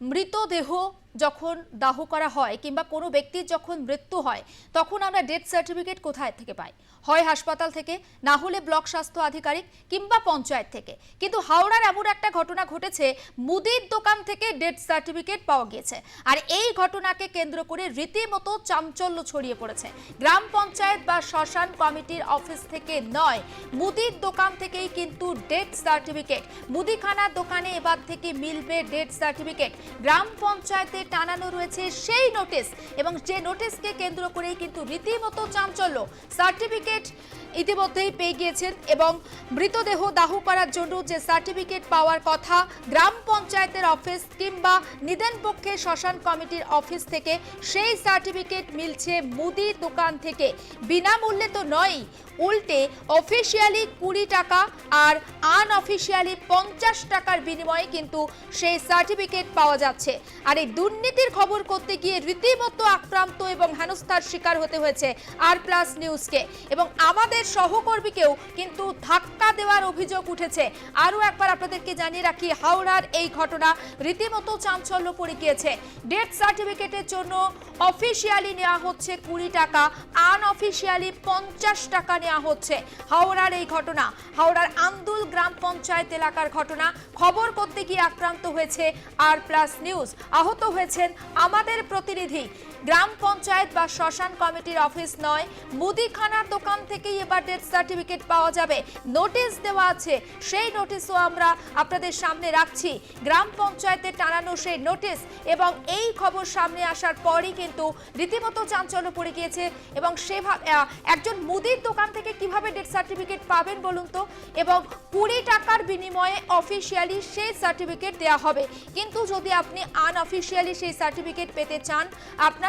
মৃতদেহ যখন দাহ করা হয় কিংবা কোনো ব্যক্তির যখন মৃত্যু হয়, তখন আমরা ডেথ সার্টিফিকেট কোথায় থেকে পাই? হয় হাসপাতাল থেকে, না হলে ব্লক স্বাস্থ্য আধিকারিক কিংবা পঞ্চায়েত থেকে। কিন্তু হাওড়ার এমন একটা ঘটনা ঘটেছে, মুদির দোকান থেকে ডেথ সার্টিফিকেট পাওয়া গিয়েছে। আর এই ঘটনাকে কেন্দ্র করে রীতিমতো চাঞ্চল্য ছড়িয়ে পড়েছে। গ্রাম পঞ্চায়েত বা শ্মশান কমিটির অফিস থেকে নয়, মুদির দোকান থেকেই কিন্তু ডেথ সার্টিফিকেট মুদিখানার দোকানে এবার থেকে মিলবে ডেথ সার্টিফিকেট গ্রাম পঞ্চায়েতে টানানো রয়েছে সেই নোটিশ। এবং যে নোটিশকে কেন্দ্র করেই কিন্তু রীতিমতো চাঞ্চল্য। সার্টিফিকেট ইতিমধ্যেই পেয়ে গিয়েছেন এবং মৃতদেহ দাহ করার জন্য যে সার্টিফিকেট পাওয়ার কথা গ্রাম পঞ্চায়েতের অফিস কিংবা নিদেন পক্ষে শ্মশান কমিটির অফিস থেকে সেই সার্টিফিকেট মিলছে মুদি দোকান থেকে। বিনামূল্যে তো নয় উল্টে অফিসিয়ালি কুড়ি টাকা আর আনঅফিসিয়ালি পঞ্চাশ টাকার বিনিময়ে কিন্তু সেই সার্টিফিকেট পাওয়া যাচ্ছে। আর এই দুর্নীতির খবর করতে গিয়ে রীতিমতো আক্রান্ত এবং হেনস্থার শিকার হতে হয়েছে আর প্লাস নিউজকে এবং আমাদের সহকর্মীকেও কিন্তু ধাক্কা দেওয়ার অভিযোগ উঠেছে। আরও একবার আপনাদেরকে জানিয়ে রাখি, হাওড়ার এই ঘটনা রীতিমতো চাঞ্চল্য পড়ে গিয়েছে ডেথ সার্টিফিকেটের জন্য অফিসিয়ালি নেওয়া হচ্ছে কুড়ি টাকা আনঅফিসিয়ালি পঞ্চাশ টাকা নেওয়া হচ্ছে। হাওড়ার এই ঘটনা, হাওড়ার আন্দুল গ্রাম পঞ্চায়েত এলাকার ঘটনা, খবর করতে গিয়ে আক্রান্ত হয়েছে আর প্লাস নিউজ। আহত হয়েছেন আমাদের প্রতিনিধি গ্রাম পঞ্চায়েত বা শ্মশান কমিটির অফিস নয়। মুদিখানার দোকান থেকেই এবার ডেথ সার্টিফিকেট পাওয়া যাবে। নোটিশ দেওয়া আছে, সেই নোটিশও আমরা আপনাদের সামনে রাখছি। গ্রাম পঞ্চায়েতে টানানো সেই নোটিশ এবং এই খবর সামনে আসার পরই কিন্তু রীতিমতো চাঞ্চল্য পড়ে গিয়েছে এবং সেভাবে একজন মুদির দোকান থেকে কীভাবে ডেথ সার্টিফিকেট পাবেন বলুন তো? এবং কুড়ি টাকার বিনিময়ে অফিসিয়ালি সেই সার্টিফিকেট দেওয়া হবে। কিন্তু যদি আপনি আনঅফিসিয়ালি সেই সার্টিফিকেট পেতে চান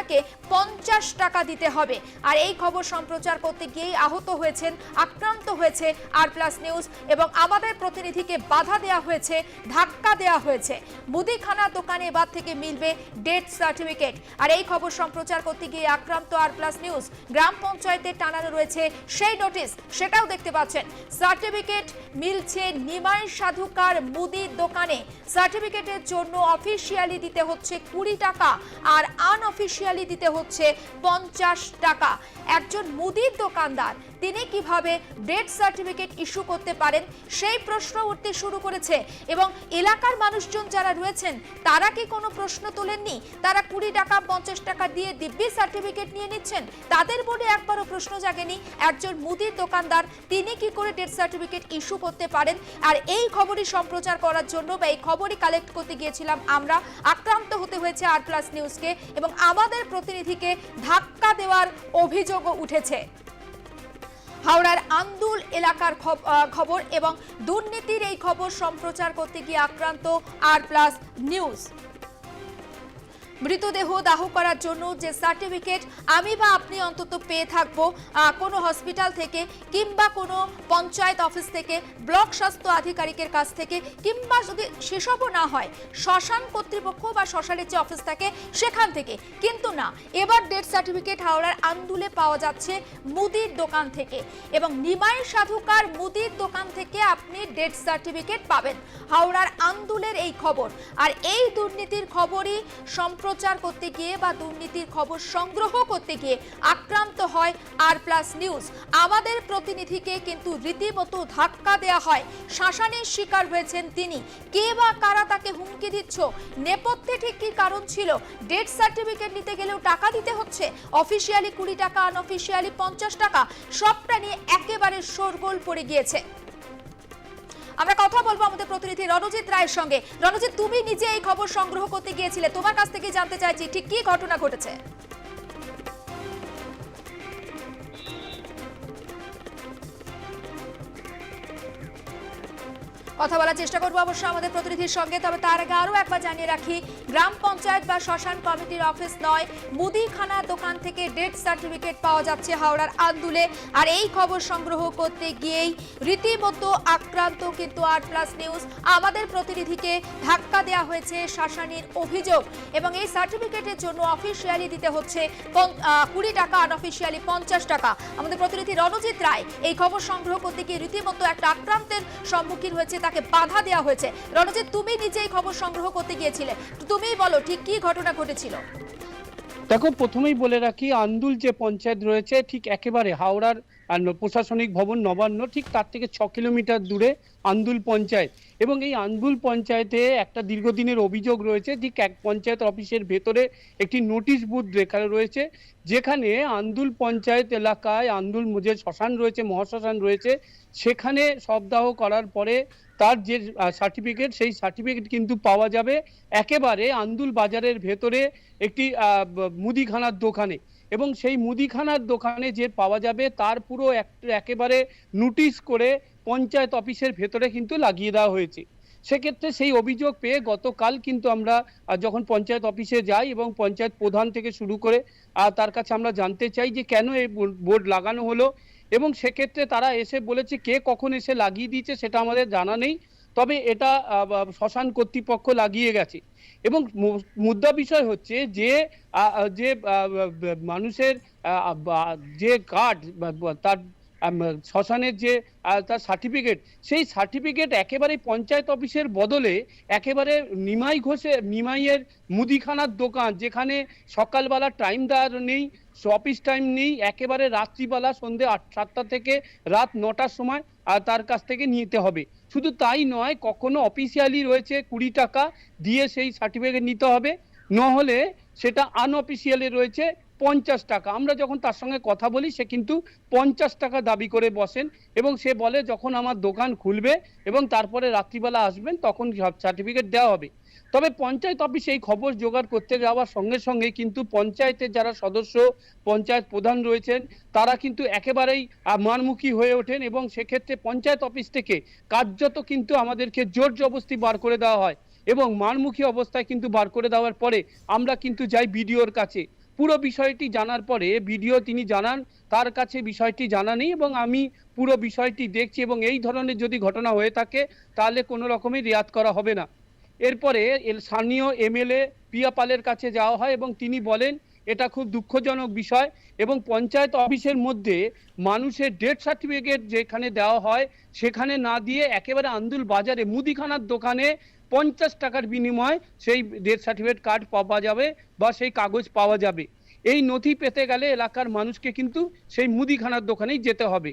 আপনাকে পঞ্চাশ টাকা দিতে হবে। আর এই খবর সম্প্রচার করতে গিয়েই আহত হয়েছেন, আক্রান্ত হয়েছে আর প্লাস নিউজ এবং আমাদের প্রতিনিধিকে বাধা দেওয়া হয়েছে, ধাক্কা দেওয়া হয়েছে। মুদিখানা দোকানে এবার থেকে মিলবে ডেথ সার্টিফিকেট আর এই খবর সম্প্রচার করতে গিয়ে আক্রান্ত আর প্লাস নিউজ গ্রাম পঞ্চায়েতে টানানো রয়েছে সেই নোটিশ সেটাও দেখতে পাচ্ছেন। সার্টিফিকেট মিলছে নিমাই সাধুকার মুদির দোকানে। সার্টিফিকেটের জন্য অফিসিয়ালি দিতে হচ্ছে কুড়ি টাকা আর আনঅফিসিয়ালি দিতে হচ্ছে পঞ্চাশ টাকা। একজন মুদির দোকানদার তিনি কীভাবে ডেথ সার্টিফিকেট ইস্যু করতে পারেন, সেই প্রশ্ন উঠতে শুরু করেছে। এবং এলাকার মানুষজন যারা রয়েছেন, তারা কি কোনো প্রশ্ন তোলেননি? তারা কুড়ি টাকা, পঞ্চাশ টাকা দিয়ে দিব্যি সার্টিফিকেট নিয়ে নিচ্ছেন? তাদের মনে একবারও প্রশ্ন জাগেনি। একজন মুদির দোকানদার, তিনি কি করে ডেথ সার্টিফিকেট ইস্যু করতে পারেন? আর এই খবরই সম্প্রচার করার জন্য বা এই খবরই কালেক্ট করতে গিয়েছিলাম আমরা, আক্রান্ত হতে হয়েছে আর প্লাস নিউজকে এবং আমাদের প্রতিনিধিকে ধাক্কা দেওয়ার অভিযোগও উঠেছে। হাওড়ার আন্দুল এলাকার খব- খবর এবং দুর্নীতির এই খবর সম্প্রচার করতে গিয়ে আক্রান্ত আর প্লাস নিউজ। মৃতদেহ দাহ করার জন্য যে সার্টিফিকেট, আমি বা আপনি অন্তত পেয়ে থাকব কোনো হসপিটাল থেকে কিংবা কোনো পঞ্চায়েত অফিস থেকে, ব্লক স্বাস্থ্য আধিকারিকের কাছ থেকে, কিংবা যদি সেসবও না হয়, শ্মশান কর্তৃপক্ষ বা শ্মশানের যে অফিস থাকে সেখান থেকে। কিন্তু না, এবার ডেথ সার্টিফিকেট হাওড়ার আন্দুলে পাওয়া যাচ্ছে মুদির দোকান থেকে এবং নিমাই সাধুকার মুদির দোকান থেকে আপনি ডেথ সার্টিফিকেট পাবেন। হাওড়ার আন্দুলের এই খবর। আর এই দুর্নীতির খবরই সম্প্রচার করতে গিয়ে বা দুর্নীতির খবর সংগ্রহ করতে গিয়ে আক্রান্ত হয় আর প্লাস নিউজ। আমাদের প্রতিনিধিকে কিন্তু রীতিমতো ধাক্কা দেওয়া হয়। শাসানের শিকার হয়েছেন তিনি। কে বা কারা তাকে হুমকি দিচ্ছ? নেপথ্যে ঠিক কি কারণ ছিল? ডেথ সার্টিফিকেট নিতে গেলেও টাকা দিতে হচ্ছে? অফিসিয়ালি কুড়ি টাকা, আনঅফিসিয়ালি পঞ্চাশ টাকা, সবটা নিয়ে একেবারে শোরগোল পড়ে গিয়েছে। আমরা কথা বলব আমাদের প্রতিনিধি রণজিৎ রায়ের সঙ্গে। রণজিৎ, তুমি নিজে এই খবর সংগ্রহ করতে গিয়েছিলে। তোমার কাছ থেকে জানতে চাইছি, ঠিক কি ঘটনা ঘটেছে? কথা বলার চেষ্টা করব অবশ্য আমাদের প্রতিনিধির সঙ্গে। তবে তার আগে আরও একবার জানিয়ে রাখি, গ্রাম পঞ্চায়েত বা শ্মশান কমিটির অফিস নয়, মুদিখানা দোকান থেকে ডেথ সার্টিফিকেট পাওয়া যাচ্ছে হাওড়ার আন্দুলে। আর এই খবর সংগ্রহ করতে গিয়েই রীতিমতো আক্রান্ত কিন্তু আর প্লাস নিউজ। আমাদের প্রতিনিধিকে ধাক্কা দেওয়া হয়েছে শাসানির অভিযোগ এবং এই সার্টিফিকেটের জন্য অফিসিয়ালি দিতে হচ্ছে কুড়ি টাকা আর অফিসিয়ালি পঞ্চাশ টাকা। আমাদের প্রতিনিধি রণজিৎ রায় এই খবর সংগ্রহ করতে গিয়ে রীতিমতো একটা আক্রান্তের সম্মুখীন হয়েছে তাকে বাধা দেওয়া হয়েছে। রণজিৎ, তুমি নিজে এই খবর সংগ্রহ করতে গিয়েছিলে। তুমিই বলো, ঠিক কি ঘটনা ঘটেছিল? দেখো, প্রথমেই বলে রাখি, আন্দুল যে পঞ্চায়েত রয়েছে, ঠিক একেবারে হাওড়ার প্রশাসনিক ভবন নবান্ন, ঠিক তার থেকে ছ কিলোমিটার দূরে আন্দুল পঞ্চায়েত। এবং এই আন্দুল পঞ্চায়েতে একটা দীর্ঘদিনের অভিযোগ রয়েছে, ঠিক এক পঞ্চায়েত অফিসের ভেতরে একটি নোটিশ বুথ রেখা রয়েছে, যেখানে আন্দুল পঞ্চায়েত এলাকায় আন্দুল যে শ্মশান রয়েছে, মহাশ্মশান রয়েছে, সেখানে শবদাহ করার পরে তার যে সার্টিফিকেট সেই সার্টিফিকেট কিন্তু পাওয়া যাবে একেবারে আন্দুল বাজারের ভেতরে একটি মুদিখানার দোকানে। এবং সেই মুদিখানার দোকানে যে পাওয়া যাবে তার পুরো এক- একেবারে নোটিশ করে পঞ্চায়েত অফিসের ভেতরে কিন্তু লাগিয়ে দেওয়া হয়েছে। সেক্ষেত্রে সেই অভিযোগ পেয়ে গতকাল কিন্তু আমরা যখন পঞ্চায়েত অফিসে যাই এবং পঞ্চায়েত প্রধান থেকে শুরু করে তার কাছে আমরা জানতে চাই যে কেন এই বোর্ড লাগানো হলো এবং সেক্ষেত্রে তারা এসে বলেছে কে কখন এসে লাগিয়ে দিয়েছে সেটা আমাদের জানা নেই। তবে এটা শ্মশান কর্তৃপক্ষ লাগিয়ে গেছে। এবং মুদ্রা বিষয় হচ্ছে যে যে মানুষের যে কার্ড তার শ্মশানের যে তার সার্টিফিকেট সেই সার্টিফিকেট একেবারে পঞ্চায়েত অফিসের বদলে একেবারে নিমাই ঘোষে নিমাইয়ের মুদিখানার দোকান, যেখানে সকালবেলা টাইম দেওয়ার নেই অফিস টাইম নেই, একেবারে রাত্রিবেলা সন্ধে আট, সাতটা থেকে রাত নটার সময় আর তার কাছ থেকে নিতে হবে। শুধু তাই নয়, কখনো অফিসিয়ালি রয়েছে কুড়ি টাকা দিয়ে সেই সার্টিফিকেট নিতে হবে, নহলে সেটা আনঅফিসিয়ালি রয়েছে পঞ্চাশ টাকা। আমরা যখন তার সঙ্গে কথা বলি সে কিন্তু পঞ্চাশ টাকা দাবি করে বসেন এবং সে বলে যখন আমার দোকান খুলবে এবং তারপরে রাত্রিবেলা আসবেন তখন সার্টিফিকেট দেওয়া হবে। তবে পঞ্চায়েত অফিসে এই খবর জোগাড় করতে যাওয়ার সঙ্গে সঙ্গে কিন্তু পঞ্চায়েতের যারা সদস্য পঞ্চায়েত প্রধান রয়েছেন তারা কিন্তু একেবারেই আহ, মারমুখী হয়ে ওঠেন এবং সেক্ষেত্রে পঞ্চায়েত অফিস থেকে কার্যত কিন্তু আমাদেরকে জোর জবস্তি বার করে দেওয়া হয় এবং মারমুখী অবস্থায় কিন্তু বার করে দেওয়ার পরে আমরা কিন্তু যাই বিডিওর কাছে পুরো বিষয়টি জানার পরে বিডিও তিনি জানান, তার কাছে বিষয়টি জানা নেই এবং আমি পুরো বিষয়টি দেখছি এবং এই ধরনের যদি ঘটনা হয়ে থাকে, তাহলে কোনো রকমই রেয়াত করা হবে না। এরপরে স্থানীয় এমএলএ পিয়া পালের কাছে যাওয়া হয় এবং তিনি বলেন, এটা খুব দুঃখজনক বিষয় এবং পঞ্চায়েত অফিসের মধ্যে মানুষের ডেথ সার্টিফিকেট যেখানে দেওয়া হয়, সেখানে না দিয়ে একেবারে আন্দুল বাজারে মুদিখানার দোকানে পঞ্চাশ টাকার বিনিময়ে সেই ডেথ সার্টিফিকেট কার্ড পাওয়া যাবে বা সেই কাগজ পাওয়া যাবে। এই নথি পেতে গেলে এলাকার মানুষকে কিন্তু সেই মুদিখানার দোকানেই যেতে হবে।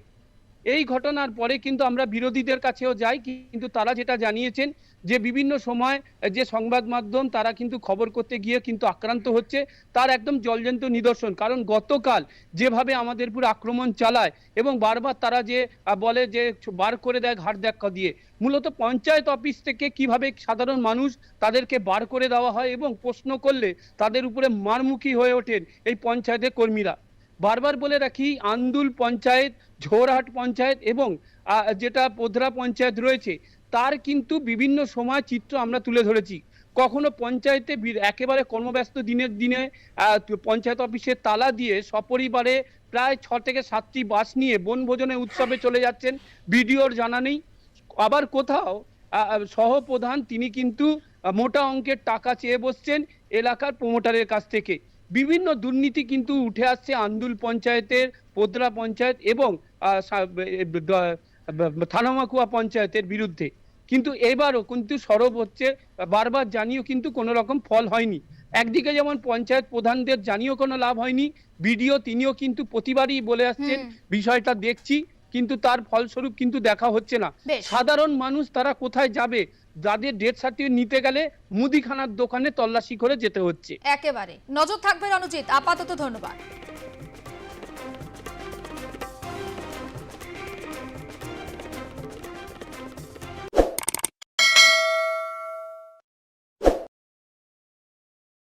এই ঘটনার পরে কিন্তু আমরা বিরোধীদের কাছেও যাই, কিন্তু তারা যেটা জানিয়েছেন যে বিভিন্ন সময়, যে সংবাদ মাধ্যম তারা কিন্তু খবর করতে গিয়ে কিন্তু আক্রান্ত হচ্ছে, তার একদম জলজন্ত নিদর্শন। কারণ গতকাল যেভাবে আমাদের পুরো আক্রমণ চালায় এবং বারবার তারা যে বলে যে, বার করে দেয় ঘাট দেখা দিয়ে, মূলত পঞ্চায়েত অফিস থেকে কীভাবে সাধারণ মানুষ তাদেরকে বার করে দেওয়া হয় এবং প্রশ্ন করলে তাদের উপরে মারমুখী হয়ে ওঠেন এই পঞ্চায়েতের কর্মীরা। বারবার বলে রাখি, আন্দুল পঞ্চায়েত ঝোরহাট পঞ্চায়েত এবং যেটা পোধরা পঞ্চায়েত রয়েছে তার কিন্তু বিভিন্ন সময় চিত্র আমরা তুলে ধরেছি। কখনো পঞ্চায়েতে একেবারে কর্মব্যস্ত দিনের দিনে পঞ্চায়েত অফিসে তালা দিয়ে সপরিবারে প্রায় ছ থেকে সাতটি বাস নিয়ে বনভোজনের উৎসবে চলে যাচ্ছেন। বিডিওর জানা নেই। আবার কোথাও সহপ্রধান তিনি কিন্তু মোটা অঙ্কের টাকা চেয়ে বসছেন এলাকার প্রমোটারের কাছ থেকে। বিভিন্ন দুর্নীতি কিন্তু উঠে আসছে আন্দুল পঞ্চায়েতের, পোদরা পঞ্চায়েত এবং থানামাকুয়া পঞ্চায়েতের বিরুদ্ধে। কিন্তু এবারও কিন্তু সরব হচ্ছে বারবার জানিয়েও কিন্তু কোনো রকম ফল হয়নি। একদিকে যেমন পঞ্চায়েত প্রধানদের জানিয়েও কোনো লাভ হয়নি বিডিও তিনিও কিন্তু প্রতিবারই বলে আসছেন বিষয়টা দেখছি কিন্তু তার ফলস্বরূপ কিন্তু দেখা হচ্ছে না। সাধারণ মানুষ তারা কোথায় যাবে? যাদের ডেথ সার্টিফিকেট নিতে গেলে মুদিখানার দোকানে তল্লাশি করে যেতে হচ্ছে। একেবারে। নজর থাকবে রণজিৎ আপাতত ধন্যবাদ।